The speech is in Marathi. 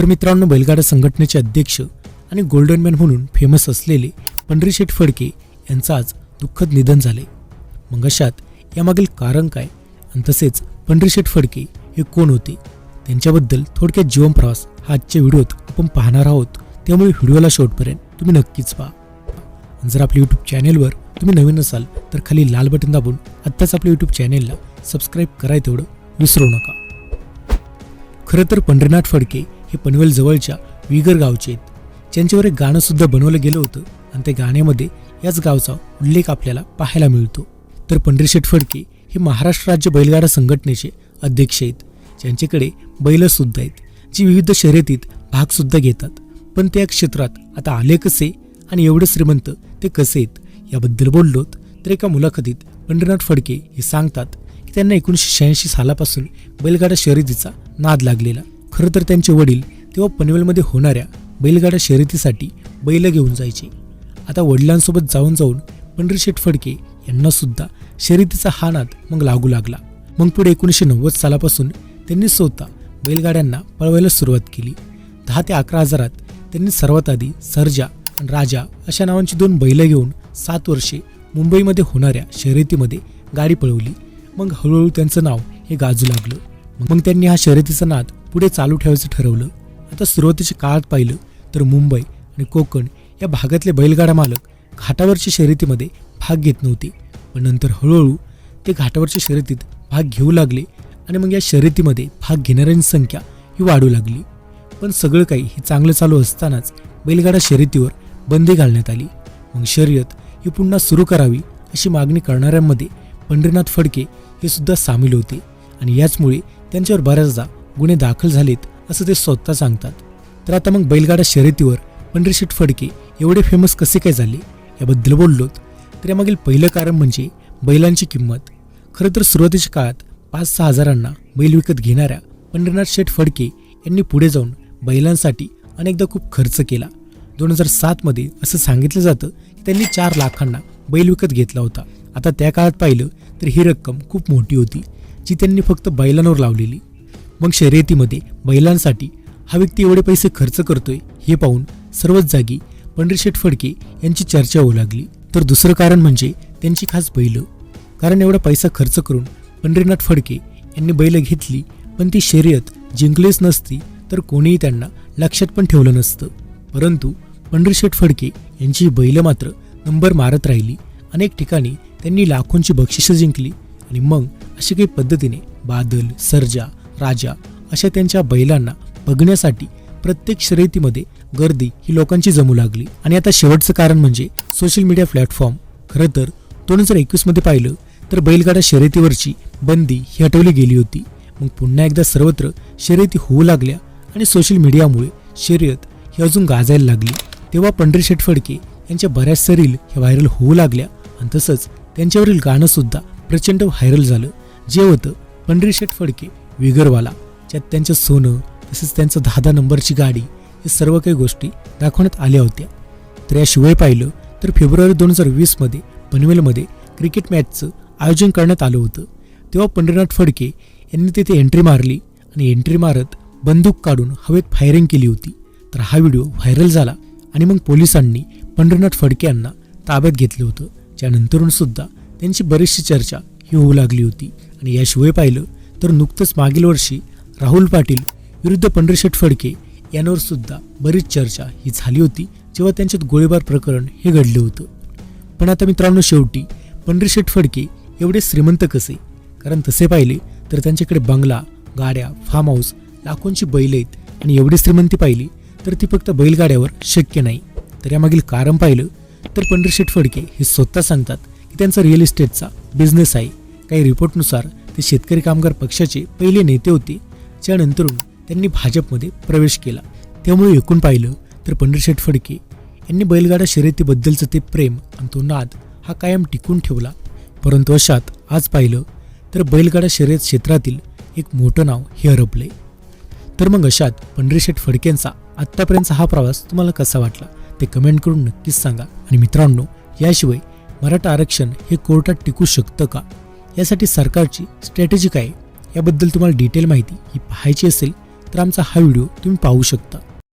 तर मित्रांनो बैलगाडा संघटनेचे अध्यक्ष आणि गोल्डन मॅन म्हणून फेमस असलेले पंढरीशेठ फडके यांचं आज दुःखद निधन झाले. मग अशात यामागील कारण काय? आणि तसेच पंढरीशेठ फडके हे कोण होते? त्यांच्याबद्दल थोडक्यात जीवन प्रवास हा आजच्या व्हिडिओत आपण पाहणार आहोत. त्यामुळे व्हिडिओला शेवटपर्यंत तुम्ही नक्कीच पहा. आणि जर आपल्या यूट्यूब चॅनेलवर तुम्ही नवीन असाल तर खाली लाल बटन दाबून आत्ताच आपल्या यूट्यूब चॅनेलला सबस्क्राईब कराय तेवढं विसरू नका. खरं तर पंढरीनाथ फडके हे पनवेल जवळच्या विगर गावचे आहेत. ज्यांच्यावर एक गाणंसुद्धा बनवलं गेलं होतं आणि त्या गाण्यामध्ये याच गावचा उल्लेख आपल्याला पाहायला मिळतो. तर पंढरीशेठ फडके हे महाराष्ट्र राज्य बैलगाडा संघटनेचे अध्यक्ष आहेत. ज्यांच्याकडे बैलसुद्धा आहेत जी विविध शर्यतीत भागसुद्धा घेतात. पण त्या क्षेत्रात आता आले कसे आणि एवढे श्रीमंत ते कसे आहेत याबद्दल बोललोत तर एका मुलाखतीत पंढरीनाथ फडके हे सांगतात की त्यांना एकोणीसशे शहाऐंशी सालापासून बैलगाडा शर्यतीचा नाद लागलेला. खरं तर त्यांचे वडील तेव्हा पनवेलमध्ये होणाऱ्या बैलगाडा शर्यतीसाठी बैल घेऊन जायचे. आता वडिलांसोबत जाऊन जाऊन पंढरीशेठ फडके यांनासुद्धा शर्यतीचा हा नाद मग लागू लागला. मग पुढे एकोणीसशे नव्वद सालापासून त्यांनी स्वतः बैलगाड्यांना पळवायला सुरुवात केली. दहा ते अकरा हजारात त्यांनी सर्वात आधी सर्जा आणि राजा अशा नावांची दोन बैलं घेऊन सात वर्षे मुंबईमध्ये होणाऱ्या शर्यतीमध्ये गाडी पळवली. मग हळूहळू त्यांचं नाव हे गाजू लागलं. मग त्यांनी हा शर्यतीचा नाद पुढे चालू ठेवायचं ठरवलं. आता सुरुवातीच्या काळात पाहिलं तर मुंबई आणि कोकण या भागातले बैलगाडा मालक घाटावरच्या शर्यतीमध्ये भाग घेत नव्हते. पण नंतर हळूहळू ते घाटावरच्या शर्यतीत भाग घेऊ लागले आणि मग या शर्यतीमध्ये भाग घेणाऱ्यांची संख्या ही वाढू लागली. पण सगळं काही हे चांगलं चालू असतानाच बैलगाडा शर्यतीवर बंदी घालण्यात आली. मग शर्यत ही पुन्हा सुरू करावी अशी मागणी करणाऱ्यांमध्ये पंढरीनाथ फडके हे सुद्धा सामील होते आणि याचमुळे त्यांच्यावर बऱ्याचदा गुन्हे दाखल झालेत असं ते स्वतः सांगतात. तर आता मग बैलगाडा शर्यतीवर पंढरीशेठ फडके एवढे फेमस कसे काय झाले? याबद्दल बोललोत. तर यामागील पहिलं कारण म्हणजे बैलांची किंमत. खरं तर सुरुवातीच्या काळात पाच सहा हजारांना बैल विकत घेणाऱ्या पंढरीनाथ शेठ फडके यांनी पुढे जाऊन बैलांसाठी अनेकदा खूप खर्च केला. दोन हजार सातमध्ये असं सांगितलं जातं की त्यांनी चार लाखांना बैल विकत घेतला होता. आता त्या काळात पाहिलं तर ही रक्कम खूप मोठी होती जी त्यांनी फक्त बैलांवर लावलेली. मग शर्यतीमध्ये बैलांसाठी हा व्यक्ती एवढे पैसे खर्च करतोय हे पाहून सर्वच जागी पंढरीशेठ फडके यांची चर्चा होऊ लागली. तर दुसरं कारण म्हणजे त्यांची खास बैलं. कारण एवढा पैसा खर्च करून पंढरीनाथ फडके यांनी बैल घेतली पण ती शर्यत जिंकलीच नसती तर कोणीही त्यांना लक्षात पण ठेवलं नसतं. परंतु पंढरीशेठ फडके यांची बैलं मात्र नंबर मारत राहिली. अनेक ठिकाणी त्यांनी लाखोंची बक्षिसं जिंकली आणि मग अशा काही पद्धतीने बादल सर्जा राजा अशा त्यांच्या बैलांना बघण्यासाठी प्रत्येक शर्यतीमध्ये गर्दी ही लोकांची जमू लागली. आणि आता शेवटचं कारण म्हणजे सोशल मीडिया प्लॅटफॉर्म खरं तर दोन हजार एकवीसमध्ये पाहिलं तर बैलगाडा शर्यतीवरची बंदी ही हटवली गेली होती. मग पुन्हा एकदा सर्वत्र शर्यती होऊ लागल्या आणि सोशल मीडियामुळे शर्यत ही अजून गाजायला लागली. तेव्हा पंढरी फडके यांच्या बऱ्याचशा रील हे व्हायरल होऊ लागल्या आणि तसंच त्यांच्यावरील गाणंसुद्धा प्रचंड व्हायरल झालं. जे होतं पंढरी फडके विगरवाला ज्यात त्यांचं सोनं तसेच त्यांचं दहा दहा नंबरची गाडी हे सर्व काही गोष्टी दाखवण्यात आल्या होत्या. तर याशिवाय पाहिलं तर फेब्रुवारी दोन हजार वीसमध्ये पनवेलमध्ये क्रिकेट मॅचचं आयोजन करण्यात आलं होतं. तेव्हा पंढरीनाथ फडके यांनी तिथे एंट्री मारली आणि एंट्री मारत बंदूक काढून हवेत फायरिंग केली होती. तर हा व्हिडिओ व्हायरल झाला आणि मग पोलिसांनी पंढरीनाथ फडके यांना ताब्यात घेतलं होतं. ज्यानंतरून सुद्धा त्यांची बरीचशी चर्चा ही होऊ लागली होती. आणि याशिवाय पाहिलं तर नुकतंच मागील वर्षी राहुल पाटील विरुद्ध पंढरीशेठ फडके यांवर सुद्धा बरीच चर्चा ही झाली होती जेव्हा त्यांच्यात गोळीबार प्रकरण हे घडलं होतं. पण आता मित्रांनो शेवटी पंढरीशेठ फडके एवढे श्रीमंत कसे? कारण तसे पाहिले तर त्यांच्याकडे बंगला गाड्या फार्म हाऊस लाखोंची बैल आहेत आणि एवढी श्रीमंती पाहिली तर ती फक्त बैलगाड्यावर शक्य नाही. तर यामागील कारण पाहिलं तर पंढरीशेठ फडके हे स्वतः सांगतात की त्यांचा रिअल इस्टेटचा बिझनेस आहे. काही रिपोर्टनुसार ते शेतकरी कामगार पक्षाचे पहिले नेते होते. त्यानंतरून त्यांनी भाजपमध्ये प्रवेश केला. त्यामुळे एकूण पाहिलं तर पंढरशेठ फडके यांनी बैलगाडा शर्यतीबद्दलचं ते प्रेम आणि तो नाद हा कायम टिकून ठेवला. परंतु अशात आज पाहिलं तर बैलगाडा शर्यत क्षेत्रातील एक मोठं नाव हे हरपले तर मग अशात पंढरीशेठ फडकेंचा आत्तापर्यंतचा हा प्रवास तुम्हाला कसा वाटला? ते कमेंट करून नक्कीच सांगा. आणि मित्रांनो याशिवाय मराठा आरक्षण हे कोर्टात टिकू शकतं का? यासाठी सरकारची स्ट्रॅटेजी काय आहे? याबद्दल तुम्हाला डिटेल माहिती ही पाहायची असेल तर आमचा हा व्हिडिओ तुम्ही पाहू शकता